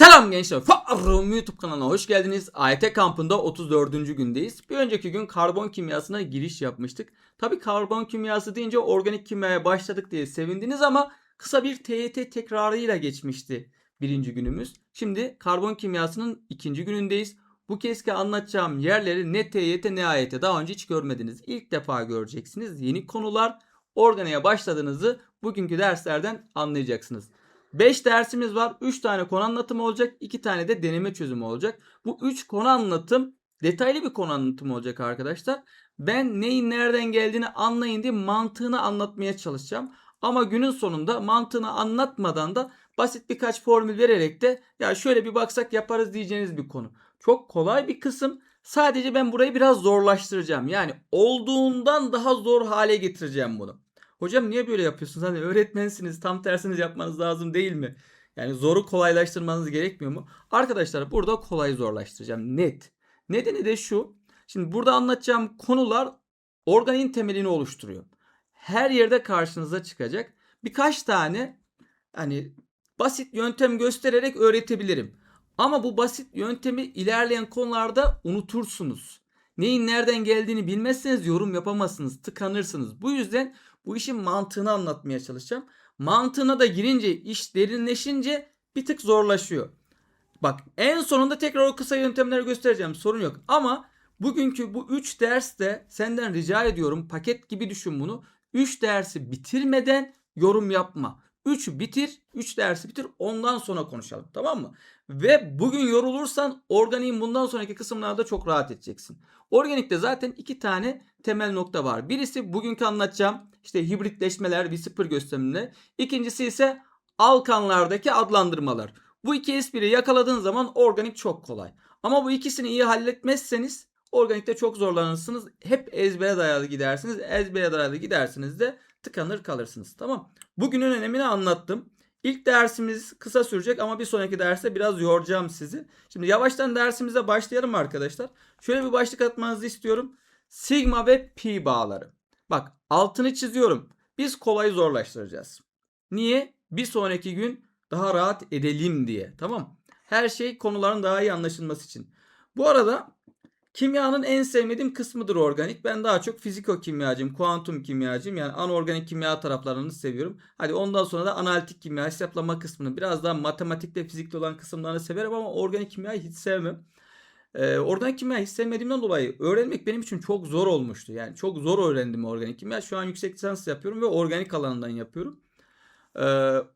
Selam gençler. Farrum YouTube kanalına hoş geldiniz. AYT kampında 34. gündeyiz. Bir önceki gün karbon kimyasına giriş yapmıştık. Tabi karbon kimyası deyince organik kimyaya başladık diye sevindiniz ama kısa bir TYT tekrarıyla geçmişti birinci günümüz. Şimdi karbon kimyasının ikinci günündeyiz. Bu keski anlatacağım yerleri ne TYT ne AYT daha önce hiç görmediniz. İlk defa göreceksiniz. Yeni konular organiğe başladığınızı bugünkü derslerden anlayacaksınız. 5 dersimiz var. 3 tane konu anlatımı olacak. 2 tane de deneme çözümü olacak. Bu 3 konu anlatım detaylı bir konu anlatımı olacak arkadaşlar. Ben neyin nereden geldiğini anlayın diye mantığını anlatmaya çalışacağım. Ama günün sonunda mantığını anlatmadan da basit birkaç formül vererek de ya şöyle bir baksak yaparız diyeceğiniz bir konu. Çok kolay bir kısım. Sadece ben burayı biraz zorlaştıracağım. Yani olduğundan daha zor hale getireceğim bunu. Hocam niye böyle yapıyorsunuz? Hani öğretmensiniz tam tersiniz yapmanız lazım değil mi? Yani zoru kolaylaştırmanız gerekmiyor mu? Arkadaşlar burada kolay zorlaştıracağım net. Nedeni de şu. Şimdi burada anlatacağım konular organin temelini oluşturuyor. Her yerde karşınıza çıkacak. Birkaç tane hani basit yöntem göstererek öğretebilirim. Ama bu basit yöntemi ilerleyen konularda unutursunuz. Neyin nereden geldiğini bilmezseniz yorum yapamazsınız, tıkanırsınız. Bu yüzden bu işin mantığını anlatmaya çalışacağım. Mantığına da girince iş derinleşince bir tık zorlaşıyor. Bak en sonunda tekrar o kısa yöntemleri göstereceğim sorun yok. Ama bugünkü bu 3 derste senden rica ediyorum paket gibi düşün bunu. 3 dersi bitirmeden yorum yapma. 3 bitir, 3 dersi bitir ondan sonra konuşalım tamam mı? Ve bugün yorulursan organiğin bundan sonraki kısımlarda çok rahat edeceksin. Organikte zaten iki tane temel nokta var. Birisi bugünkü anlatacağım işte hibritleşmeler, V0 gösterimleri. İkincisi ise alkanlardaki adlandırmalar. Bu iki espriyi yakaladığın zaman organik çok kolay. Ama bu ikisini iyi halletmezseniz organikte çok zorlanırsınız. Hep ezbere dayalı gidersiniz. Ezbere dayalı gidersiniz de tıkanır kalırsınız. Tamam. Bugünün önemini anlattım. İlk dersimiz kısa sürecek ama bir sonraki derste biraz yoracağım sizi. Şimdi yavaştan dersimize başlayalım arkadaşlar. Şöyle bir başlık atmanızı istiyorum. Sigma ve pi bağları. Bak altını çiziyorum. Biz kolayı zorlaştıracağız. Niye? Bir sonraki gün daha rahat edelim diye. Tamam. Her şey konuların daha iyi anlaşılması için. Bu arada kimyanın en sevmediğim kısmıdır organik. Ben daha çok fiziko-kimyacıyım, kuantum kimyacıyım. Yani anorganik kimya taraflarını seviyorum. Hadi ondan sonra da analitik kimya, hesaplama kısmını, biraz daha matematikte, fizikte olan kısımlarını severim ama organik kimyayı hiç sevmem. Ee, organik kimya hiç sevmediğimden dolayı öğrenmek benim için çok zor olmuştu. Yani çok zor öğrendim organik kimya. Şu an yüksek lisans yapıyorum ve organik alanından yapıyorum. Ee,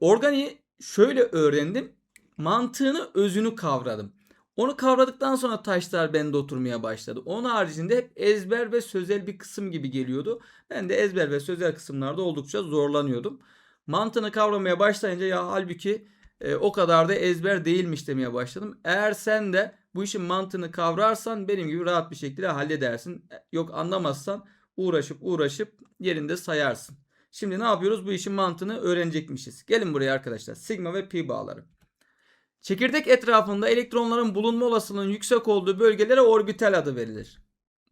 organiği şöyle öğrendim. Mantığını, özünü kavradım. Onu kavradıktan sonra taşlar bende oturmaya başladı. Onun haricinde hep ezber ve sözel bir kısım gibi geliyordu. Ben de ezber ve sözel kısımlarda oldukça zorlanıyordum. Mantığını kavramaya başlayınca ya halbuki e, o kadar da ezber değilmiş demeye başladım. Eğer sen de bu işin mantığını kavrarsan benim gibi rahat bir şekilde halledersin. Yok anlamazsan uğraşıp uğraşıp yerinde sayarsın. Şimdi ne yapıyoruz? Bu işin mantığını öğrenecekmişiz. Gelin buraya arkadaşlar. Sigma ve pi bağları. Çekirdek etrafında elektronların bulunma olasılığının yüksek olduğu bölgelere orbital adı verilir.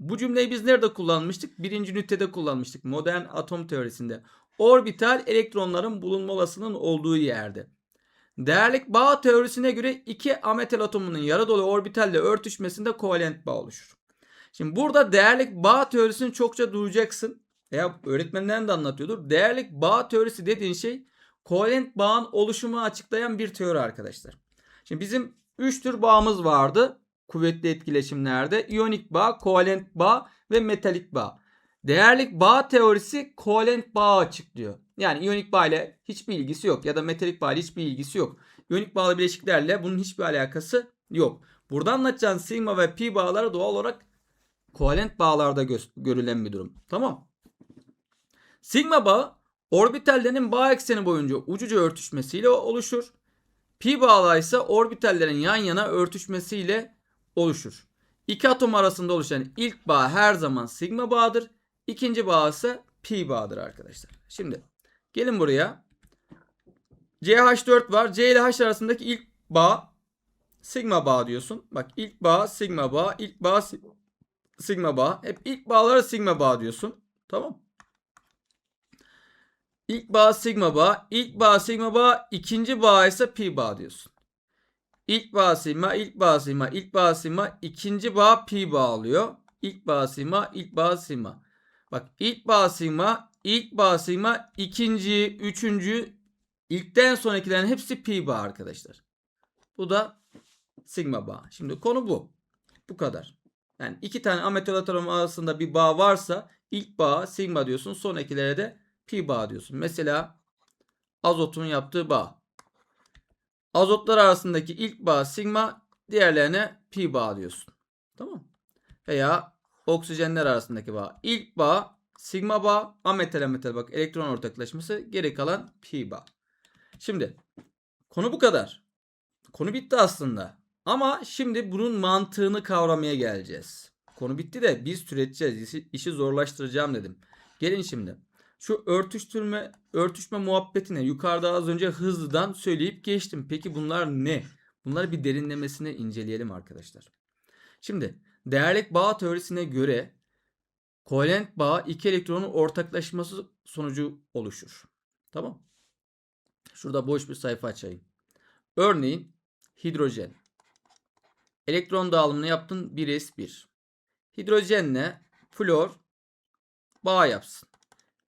Bu cümleyi biz nerede kullanmıştık? Birinci ünitede kullanmıştık. Modern atom teorisinde. Orbital elektronların bulunma olasılığının olduğu yerde. Değerlik bağ teorisine göre iki ametal atomunun yarı dolu orbitalle örtüşmesinde kovalent bağ oluşur. Şimdi burada değerlik bağ teorisini çokça duyacaksın. Veya öğretmenlerin de anlatıyordur. Değerlik bağ teorisi dediğin şey kovalent bağın oluşumunu açıklayan bir teori arkadaşlar. Şimdi bizim 3 tür bağımız vardı kuvvetli etkileşimlerde. İyonik bağ, kovalent bağ ve metalik bağ. Değerlik bağ teorisi kovalent bağ açıklıyor. Yani iyonik bağ ile hiçbir ilgisi yok ya da metalik bağ ile hiçbir ilgisi yok. İyonik bağlı bileşiklerle bunun hiçbir alakası yok. Burada anlatacağım sigma ve pi bağları doğal olarak kovalent bağlarda gö- görülen bir durum. Tamam. Sigma bağı orbitallerin bağ ekseni boyunca ucuca örtüşmesiyle oluşur. Pi bağlar ise orbitallerin yan yana örtüşmesiyle oluşur. İki atom arasında oluşan ilk bağ her zaman sigma bağıdır. İkinci bağ ise pi bağıdır arkadaşlar. Şimdi gelin buraya. CH4 var. C ile H arasındaki ilk bağ sigma bağ diyorsun. Bak ilk bağ sigma bağ, ilk bağ si- sigma bağ. Hep ilk bağlara sigma bağ diyorsun. Tamam. İlk bağ sigma bağ, ilk bağ sigma bağ, ikinci bağ ise pi bağ diyorsun. İlk bağ sigma, ilk bağ sigma, ilk bağ sigma, ikinci bağ pi bağlıyor. İlk bağ sigma, ilk bağ sigma. Bak ilk bağ sigma, ilk bağ sigma, ikinci, üçüncü, ilkten sonrakilerin hepsi pi bağ arkadaşlar. Bu da sigma bağ. Şimdi konu bu. Bu kadar. Yani iki tane ametal atom arasında bir bağ varsa ilk bağ sigma diyorsun. Sonrakilere de pi bağ diyorsun. Mesela azotun yaptığı bağ. Azotlar arasındaki ilk bağ sigma, diğerlerine pi bağ diyorsun. Tamam Veya oksijenler arasındaki bağ. İlk bağ sigma bağ, ametal ametal bak elektron ortaklaşması, geri kalan pi bağ. Şimdi konu bu kadar. Konu bitti aslında. Ama şimdi bunun mantığını kavramaya geleceğiz. Konu bitti de biz türeteceğiz. İşi, işi zorlaştıracağım dedim. Gelin şimdi. Şu örtüştürme, örtüşme muhabbetine yukarıda az önce hızlıdan söyleyip geçtim. Peki bunlar ne? Bunları bir derinlemesine inceleyelim arkadaşlar. Şimdi değerlik bağ teorisine göre kovalent bağ iki elektronun ortaklaşması sonucu oluşur. Tamam. Şurada boş bir sayfa açayım. Örneğin hidrojen. Elektron dağılımını yaptın 1s1. Hidrojenle flor bağ yapsın.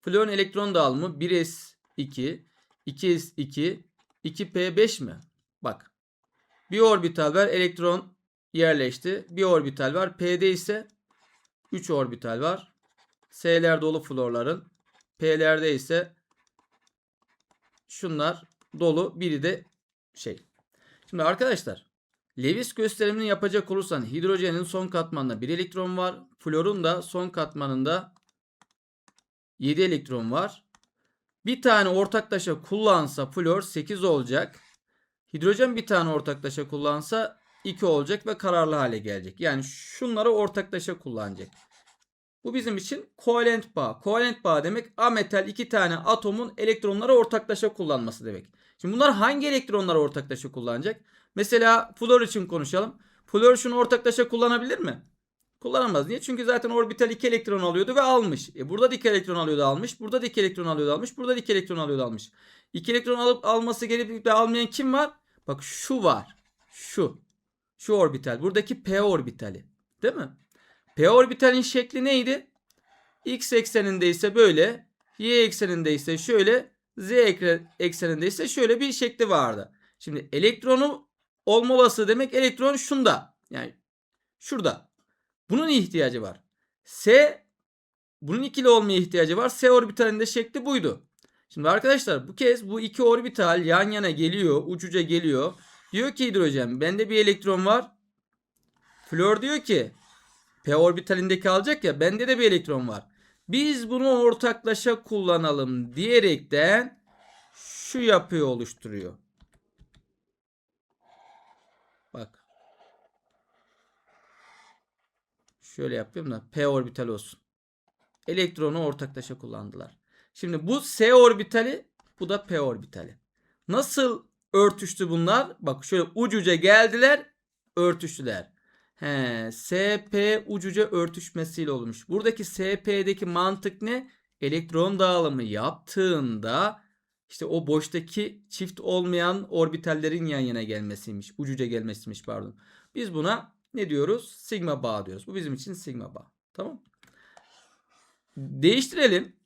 Florun elektron dağılımı 1s2, 2s2, 2p5 mi? Bak. Bir orbital var elektron yerleşti. Bir orbital var. P'de ise 3 orbital var. S'ler dolu florların. P'lerde ise şunlar dolu. Biri de şey. Şimdi arkadaşlar Lewis gösterimini yapacak olursan hidrojenin son katmanında 1 elektron var. Florun da son katmanında 7 elektron var. Bir tane ortaklaşa kullansa flor 8 olacak. Hidrojen bir tane ortaklaşa kullansa 2 olacak ve kararlı hale gelecek. Yani şunları ortaklaşa kullanacak. Bu bizim için kovalent bağ. Kovalent bağ demek ametal iki tane atomun elektronları ortaklaşa kullanması demek. Şimdi bunlar hangi elektronları ortaklaşa kullanacak? Mesela flor için konuşalım. Flor şunu ortaklaşa kullanabilir mi? Kullanamaz. Niye? Çünkü zaten orbital 2 elektron alıyordu ve almış. E burada da 2 elektron alıyordu almış. Burada da 2 elektron alıyordu almış. Burada da 2 elektron alıyordu almış. 2 elektron alıp alması gelip de almayan kim var? Bak şu var. Şu. Şu orbital. Buradaki p orbitali. Değil mi? P orbitalin şekli neydi? X ekseninde ise böyle. Y ekseninde ise şöyle. Z ekseninde ise şöyle bir şekli vardı. Şimdi elektronu olma olası demek elektron şunda. Yani şurada. Bunun ihtiyacı var. S bunun ikili olmaya ihtiyacı var. S orbitalinde şekli buydu. Şimdi arkadaşlar bu kez bu iki orbital yan yana geliyor. Ucuca geliyor. Diyor ki hidrojen bende bir elektron var. Flor diyor ki P orbitalindeki alacak ya bende de bir elektron var. Biz bunu ortaklaşa kullanalım diyerekten şu yapıyı oluşturuyor. Bak. Şöyle yapayım da p orbital olsun. Elektronu ortaklaşa kullandılar. Şimdi bu s orbitali bu da p orbitali. Nasıl örtüştü bunlar? Bak şöyle ucuca geldiler örtüştüler. He, SP ucuca örtüşmesiyle olmuş. Buradaki SP'deki mantık ne? Elektron dağılımı yaptığında işte o boştaki çift olmayan orbitallerin yan yana gelmesiymiş. Ucuca gelmesiymiş pardon. Biz buna ne diyoruz? Sigma bağ diyoruz. Bu bizim için sigma bağ. Tamam. Değiştirelim.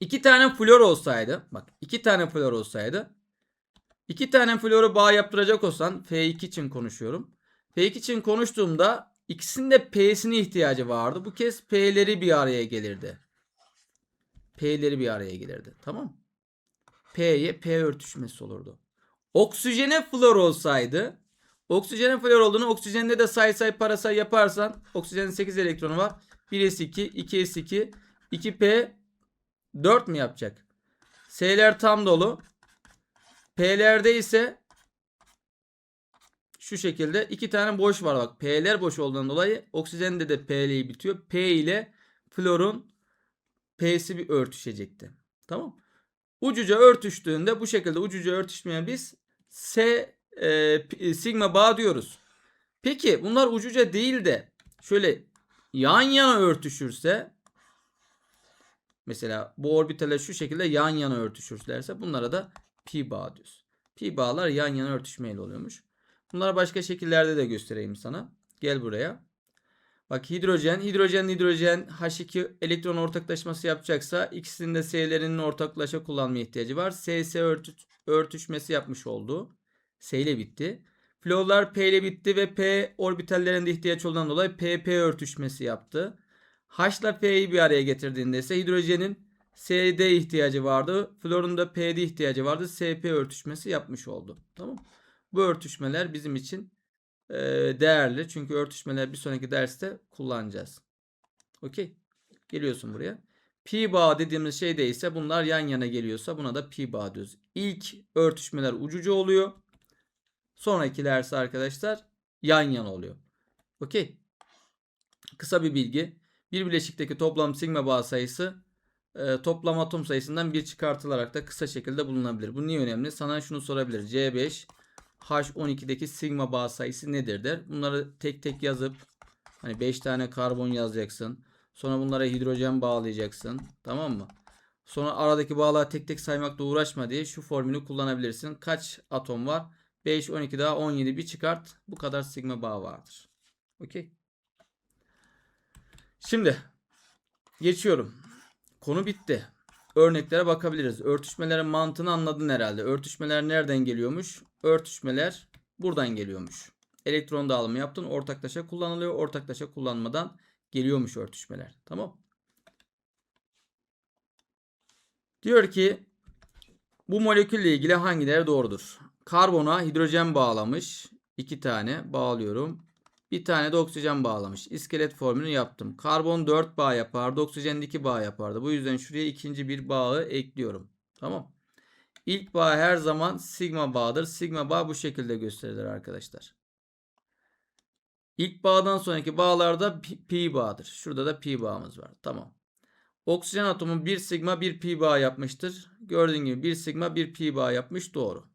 İki tane flor olsaydı. Bak iki tane flor olsaydı. İki tane floru bağ yaptıracak olsan F2 için konuşuyorum. F2 için konuştuğumda ikisinin de P'sine ihtiyacı vardı. Bu kez P'leri bir araya gelirdi. P'leri bir araya gelirdi. Tamam. P'ye P örtüşmesi olurdu. Oksijene flor olsaydı oksijene flor olduğunu oksijende de say say parasay yaparsan oksijenin 8 elektronu var. 1s2, 2s2, 2p 4 mi yapacak? S'ler tam dolu. P'lerde ise şu şekilde iki tane boş var bak. P'ler boş olduğundan dolayı oksijende de P'liği bitiyor. P ile florun P'si bir örtüşecekti. Tamam. Ucuca örtüştüğünde bu şekilde ucuca örtüşmeyen biz S e, sigma bağ diyoruz. Peki bunlar ucuca değil de şöyle yan yana örtüşürse mesela bu orbitaller şu şekilde yan yana örtüşürlerse bunlara da pi bağ diyoruz. Pi bağlar yan yana örtüşmeyle oluyormuş. Bunları başka şekillerde de göstereyim sana. Gel buraya. Bak hidrojen, hidrojen, hidrojen H2 elektron ortaklaşması yapacaksa ikisinin de S'lerinin ortaklaşa kullanma ihtiyacı var. SS örtü- örtüşmesi yapmış oldu. S ile bitti. Florlar P ile bitti ve P orbitallerinde ihtiyaç olduğundan dolayı PP örtüşmesi yaptı. H ile P'yi bir araya getirdiğinde ise hidrojenin SD ihtiyacı vardı. Florun da PD ihtiyacı vardı. SP örtüşmesi yapmış oldu. Tamam. Bu örtüşmeler bizim için e, değerli. Çünkü örtüşmeler bir sonraki derste kullanacağız. Okey. Geliyorsun buraya. Pi bağ dediğimiz şey de ise bunlar yan yana geliyorsa buna da pi bağ diyoruz. İlk örtüşmeler ucucu oluyor. Sonrakilerse arkadaşlar yan yana oluyor. Okey. Kısa bir bilgi. Bir bileşikteki toplam sigma bağ sayısı e, toplam atom sayısından bir çıkartılarak da kısa şekilde bulunabilir. Bu niye önemli? Sana şunu sorabilir. C5 H12'deki sigma bağ sayısı nedir der. Bunları tek tek yazıp hani 5 tane karbon yazacaksın. Sonra bunlara hidrojen bağlayacaksın. Tamam mı? Sonra aradaki bağları tek tek saymakla uğraşma diye şu formülü kullanabilirsin. Kaç atom var? 5, 12 daha 17 bir çıkart. Bu kadar sigma bağ vardır. Okey. Şimdi geçiyorum. Konu bitti. Örneklere bakabiliriz. Örtüşmelerin mantığını anladın herhalde. Örtüşmeler nereden geliyormuş? Örtüşmeler buradan geliyormuş. Elektron dağılımı yaptın. Ortaklaşa kullanılıyor. Ortaklaşa kullanmadan geliyormuş örtüşmeler. Tamam. Diyor ki bu molekülle ilgili hangileri doğrudur? Karbona hidrojen bağlamış. iki tane bağlıyorum. Bir tane de oksijen bağlamış. İskelet formülünü yaptım. Karbon 4 bağ yapardı. Oksijen 2 bağ yapardı. Bu yüzden şuraya ikinci bir bağı ekliyorum. Tamam. İlk bağ her zaman sigma bağdır. Sigma bağ bu şekilde gösterilir arkadaşlar. İlk bağdan sonraki bağlarda pi, bağdır. Şurada da pi bağımız var. Tamam. Oksijen atomu 1 sigma 1 pi bağ yapmıştır. Gördüğün gibi 1 sigma 1 pi bağ yapmış. Doğru.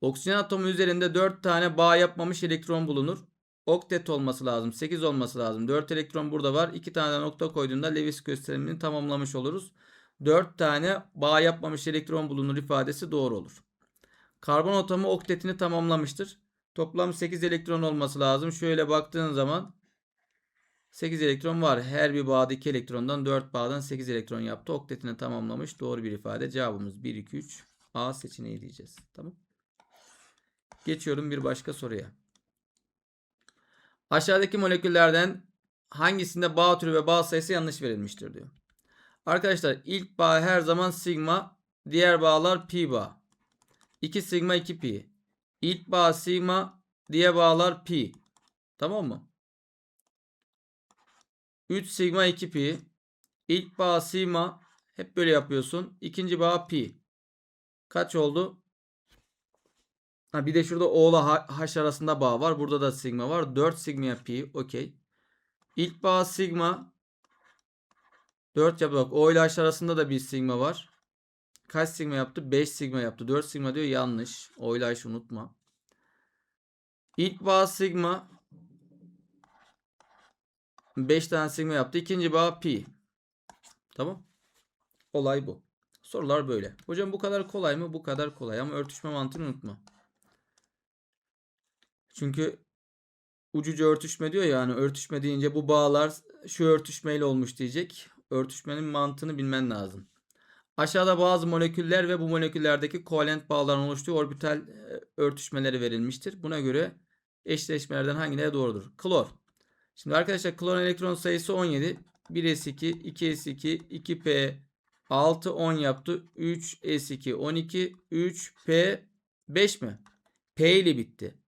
Oksijen atomu üzerinde 4 tane bağ yapmamış elektron bulunur. Oktet olması lazım. 8 olması lazım. 4 elektron burada var. 2 tane nokta koyduğunda Lewis gösterimini tamamlamış oluruz. 4 tane bağ yapmamış elektron bulunur ifadesi doğru olur. Karbon atomu oktetini tamamlamıştır. Toplam 8 elektron olması lazım. Şöyle baktığın zaman 8 elektron var. Her bir bağda 2 elektrondan 4 bağdan 8 elektron yaptı. Oktetini tamamlamış. Doğru bir ifade. Cevabımız 1, 2, 3. A seçeneği diyeceğiz. Tamam. Geçiyorum bir başka soruya. Aşağıdaki moleküllerden hangisinde bağ türü ve bağ sayısı yanlış verilmiştir diyor. Arkadaşlar ilk bağ her zaman sigma, diğer bağlar pi bağ. 2 sigma 2 pi. İlk bağ sigma, diğer bağlar pi. Tamam mı? 3 sigma 2 pi. İlk bağ sigma hep böyle yapıyorsun. İkinci bağ pi. Kaç oldu? Ha bir de şurada O ile H H arasında bağ var. Burada da sigma var. 4 sigma pi. Okey. İlk bağ sigma. 4 yaptı. Bak O ile H arasında da bir sigma var. Kaç sigma yaptı? 5 sigma yaptı. 4 sigma diyor yanlış. O ile H unutma. İlk bağ sigma. 5 tane sigma yaptı. İkinci bağ pi. Tamam. Olay bu. Sorular böyle. Hocam bu kadar kolay mı? Bu kadar kolay ama örtüşme mantığını unutma. Çünkü ucuca örtüşme diyor ya yani örtüşme deyince bu bağlar şu örtüşmeyle olmuş diyecek. Örtüşmenin mantığını bilmen lazım. Aşağıda bazı moleküller ve bu moleküllerdeki kovalent bağların oluştuğu orbital e, örtüşmeleri verilmiştir. Buna göre eşleşmelerden hangileri doğrudur? Klor. Şimdi arkadaşlar klor elektron sayısı 17. 1s2, 2s2, 2p 6 10 yaptı. 3 s2 12, 3 p 5 mi? P ile bitti.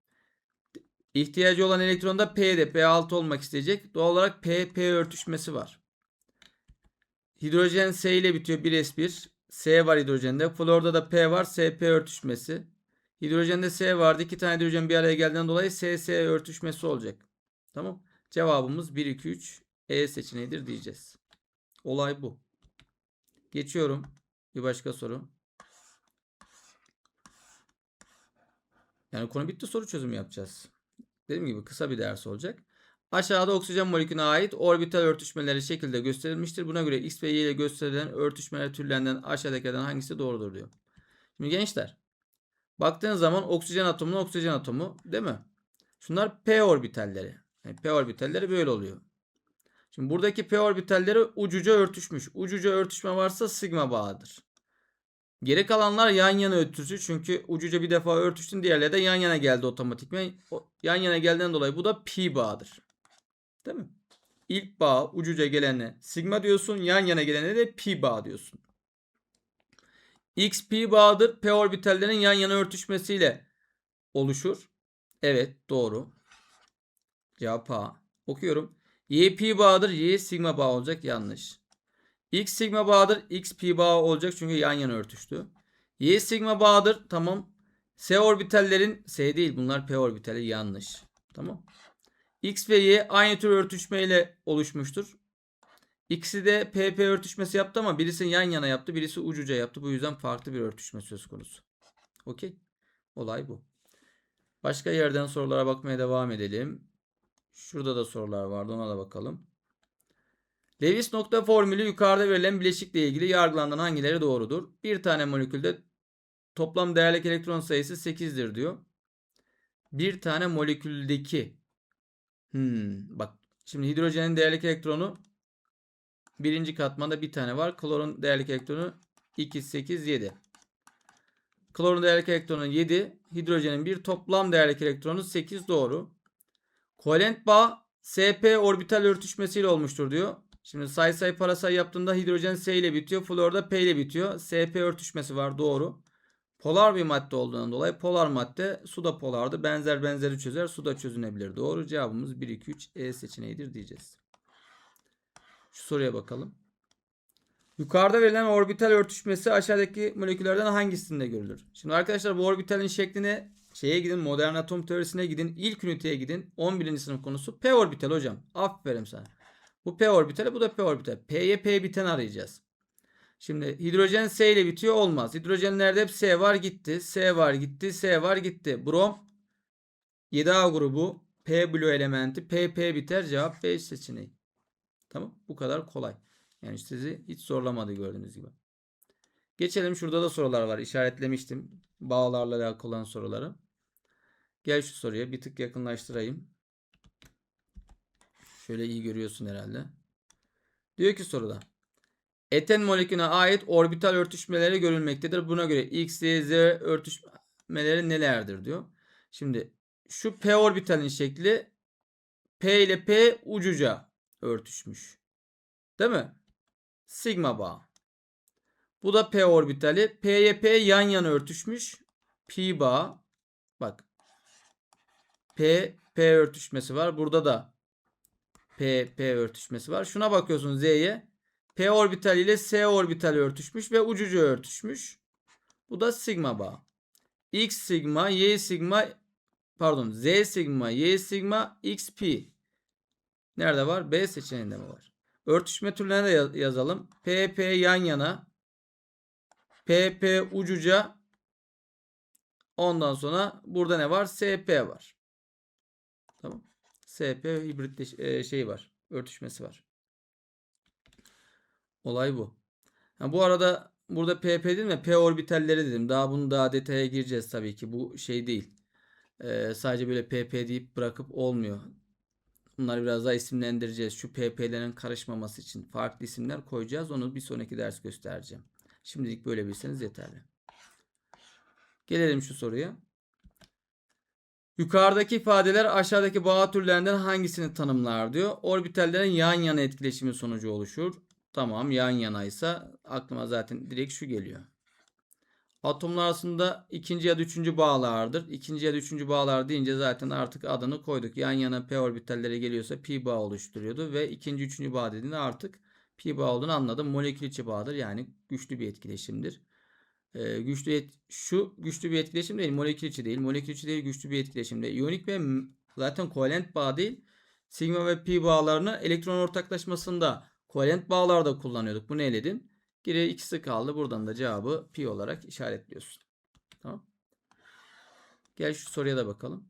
İhtiyacı olan elektronda P'de P6 olmak isteyecek. Doğal olarak P, P örtüşmesi var. Hidrojen S ile bitiyor 1s1. S var hidrojende. Florda da P var. SP örtüşmesi. Hidrojende S vardı. İki tane hidrojen bir araya geldiğinden dolayı SS örtüşmesi olacak. Tamam. Cevabımız 1, 2, 3 E seçeneğidir diyeceğiz. Olay bu. Geçiyorum. Bir başka soru. Yani konu bitti soru çözümü yapacağız. Dediğim gibi kısa bir ders olacak. Aşağıda oksijen molekülüne ait orbital örtüşmeleri şekilde gösterilmiştir. Buna göre X ve Y ile gösterilen örtüşmeler türlerinden aşağıdakilerden hangisi doğrudur diyor. Şimdi gençler Baktığınız zaman oksijen atomunun oksijen atomu değil mi? Şunlar p orbitalleri. Yani p orbitalleri böyle oluyor. Şimdi buradaki p orbitalleri ucuca örtüşmüş. Ucuca örtüşme varsa sigma bağıdır. Geri kalanlar yan yana örtüşü. Çünkü ucuca bir defa örtüştün diğerleri de yan yana geldi otomatikman. O yan yana geldiğinden dolayı bu da pi bağıdır. Değil mi? İlk bağ ucuca gelene sigma diyorsun. Yan yana gelene de pi bağ diyorsun. X pi bağıdır. P orbitallerin yan yana örtüşmesiyle oluşur. Evet doğru. Cevap A. Okuyorum. Y pi bağıdır. Y sigma bağ olacak. Yanlış. X sigma bağıdır. X pi bağ olacak çünkü yan yana örtüştü. Y sigma bağıdır. Tamam. S orbitallerin S değil bunlar P orbitali yanlış. Tamam. X ve Y aynı tür örtüşmeyle oluşmuştur. İkisi de PP örtüşmesi yaptı ama birisi yan yana yaptı, birisi ucuca yaptı. Bu yüzden farklı bir örtüşme söz konusu. Okey. Olay bu. Başka yerden sorulara bakmaya devam edelim. Şurada da sorular vardı ona da bakalım. Lewis nokta formülü yukarıda verilen bileşikle ilgili yargılanan hangileri doğrudur? Bir tane molekülde toplam değerlik elektron sayısı 8'dir diyor. Bir tane moleküldeki hmm, bak şimdi hidrojenin değerlik elektronu birinci katmanda bir tane var. Klorun değerlik elektronu 2, 8, 7. Klorun değerlik elektronu 7. Hidrojenin bir toplam değerlik elektronu 8 doğru. Kovalent bağ SP orbital örtüşmesiyle olmuştur diyor. Şimdi say say parasay yaptığında hidrojen S ile bitiyor. Florda P ile bitiyor. SP örtüşmesi var doğru. Polar bir madde olduğundan dolayı polar madde su da polardı. Benzer benzeri çözer. Su da çözünebilir. Doğru cevabımız 1 2 3 E seçeneğidir diyeceğiz. Şu soruya bakalım. Yukarıda verilen orbital örtüşmesi aşağıdaki moleküllerden hangisinde görülür? Şimdi arkadaşlar bu orbitalin şekline şeye gidin modern atom teorisine gidin ilk üniteye gidin 11. sınıf konusu p orbital hocam. Aferin sana. Bu p orbitali bu da p orbital. P'ye p biten arayacağız. Şimdi hidrojen S ile bitiyor olmaz. Hidrojenlerde hep S var gitti. S var gitti. S var gitti. Brom 7A grubu P blue elementi P P biter. Cevap B seçeneği. Tamam. Bu kadar kolay. Yani sizi hiç zorlamadı gördüğünüz gibi. Geçelim. Şurada da sorular var. İşaretlemiştim. Bağlarla alakalı olan soruları. Gel şu soruya bir tık yakınlaştırayım. Şöyle iyi görüyorsun herhalde. Diyor ki soruda. Eten molekülüne ait orbital örtüşmeleri görülmektedir. Buna göre X, Y, Z örtüşmeleri nelerdir diyor. Şimdi şu P orbitalin şekli P ile P ucuca örtüşmüş. Değil mi? Sigma bağ. Bu da P orbitali. P'ye P yan yana örtüşmüş. Pi bağ. Bak. P, P örtüşmesi var. Burada da P, P örtüşmesi var. Şuna bakıyorsun Z'ye. P orbital ile S orbital örtüşmüş ve ucucu örtüşmüş. Bu da sigma bağ. X sigma, Y sigma, pardon Z sigma, Y sigma, X pi. Nerede var? B seçeneğinde mi var? Örtüşme türlerine de yazalım. P, P yan yana. P, P ucuca. Ondan sonra burada ne var? SP var. SP hibrit şey var. Örtüşmesi var. Olay bu. Ha, bu arada burada PP dedim ya P orbitalleri dedim. Daha bunu daha detaya gireceğiz tabii ki. Bu şey değil. Ee, sadece böyle PP deyip bırakıp olmuyor. Bunları biraz daha isimlendireceğiz. Şu PP'lerin karışmaması için farklı isimler koyacağız. Onu bir sonraki ders göstereceğim. Şimdilik böyle bilseniz yeterli. Gelelim şu soruya. Yukarıdaki ifadeler aşağıdaki bağ türlerinden hangisini tanımlar diyor. Orbitallerin yan yana etkileşimi sonucu oluşur. Tamam yan yanaysa aklıma zaten direkt şu geliyor. Atomlar arasında ikinci ya da üçüncü bağlardır. İkinci ya da üçüncü bağlar deyince zaten artık adını koyduk. Yan yana p orbitalleri geliyorsa pi bağ oluşturuyordu ve ikinci üçüncü bağ dediğinde artık pi bağ olduğunu anladım. Molekül içi bağdır yani güçlü bir etkileşimdir. Ee, güçlü et, şu güçlü bir etkileşim değil, molekül içi değil. Molekül içi değil, güçlü bir etkileşim değil. İyonik ve zaten kovalent bağ değil. Sigma ve pi bağlarını elektron ortaklaşmasında kovalent bağlarda kullanıyorduk. Bunu eledim. Geriye ikisi kaldı. Buradan da cevabı pi olarak işaretliyorsun. Tamam. Gel şu soruya da bakalım.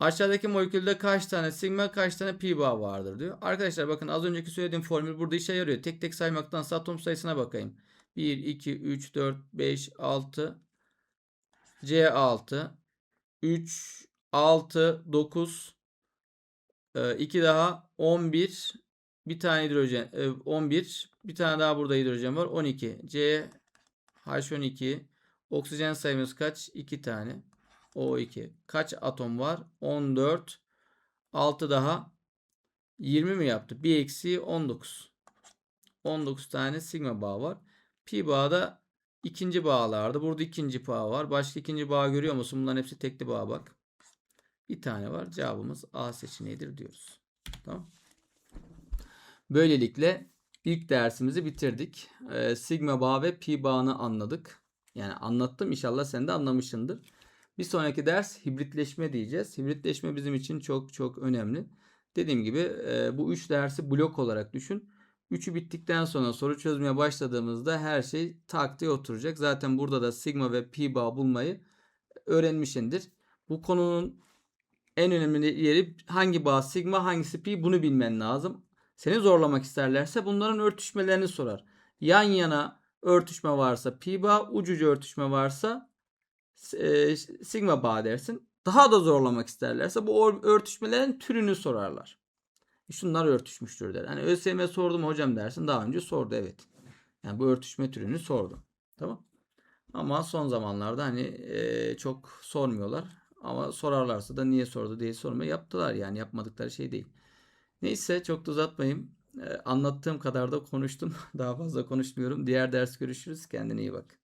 Aşağıdaki molekülde kaç tane sigma kaç tane pi bağ vardır diyor. Arkadaşlar bakın az önceki söylediğim formül burada işe yarıyor. Tek tek saymaktansa atom sayısına bakayım. 1, 2, 3, 4, 5, 6, C6 3 6 9 2 daha 11 bir. Tane hidrojen e, 11 bir. Tane daha burada hidrojen var. 12 C H12 oksijen sayımız kaç? 2 tane. O2 kaç atom var? 14 6 daha 20 mi yaptı? 1 eksi 19. 19 tane sigma bağı var. Pi bağı da ikinci bağlardı. Burada ikinci bağ var. Başka ikinci bağ görüyor musun? Bunların hepsi tekli bağ bak. Bir tane var. Cevabımız A seçeneğidir diyoruz. Tamam. Böylelikle ilk dersimizi bitirdik. Ee, sigma bağı ve pi bağını anladık. Yani anlattım inşallah sen de anlamışsındır. Bir sonraki ders hibritleşme diyeceğiz. Hibritleşme bizim için çok çok önemli. Dediğim gibi e, bu üç dersi blok olarak düşün. Üçü bittikten sonra soru çözmeye başladığımızda her şey tak oturacak. Zaten burada da sigma ve pi bağ bulmayı öğrenmişsindir. Bu konunun en önemli yeri hangi bağ sigma hangisi pi bunu bilmen lazım. Seni zorlamak isterlerse bunların örtüşmelerini sorar. Yan yana örtüşme varsa pi bağ, ucucu örtüşme varsa e, sigma bağ dersin. Daha da zorlamak isterlerse bu örtüşmelerin türünü sorarlar. Şunlar örtüşmüştür der. Hani ÖSYM sordum hocam dersin. Daha önce sordu evet. Yani bu örtüşme türünü sordu. Tamam. Ama son zamanlarda hani e, çok sormuyorlar. Ama sorarlarsa da niye sordu diye sorma yaptılar yani yapmadıkları şey değil. Neyse çok da uzatmayayım. E, anlattığım kadar da konuştum. Daha fazla konuşmuyorum. Diğer ders görüşürüz. Kendine iyi bak.